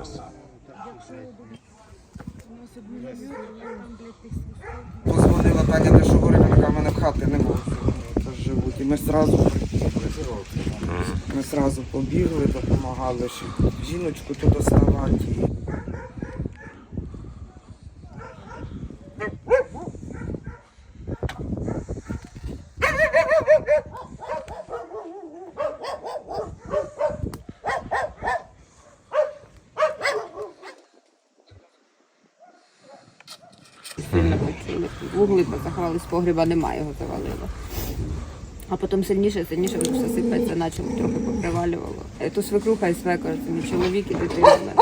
краса. Позвонила Таня, де що говорить, вона в мене в хати не було. Живуть. І ми одразу ми сразу побігли, допомагали жіночку тут доставати. Сильно почули. Вугли позаховали, з погріба немає, його завалило. А потім сильніше, сильніше все сипеться, почало трохи попривалювало. Е, То свекруха і свекор, це мій чоловік і дитина.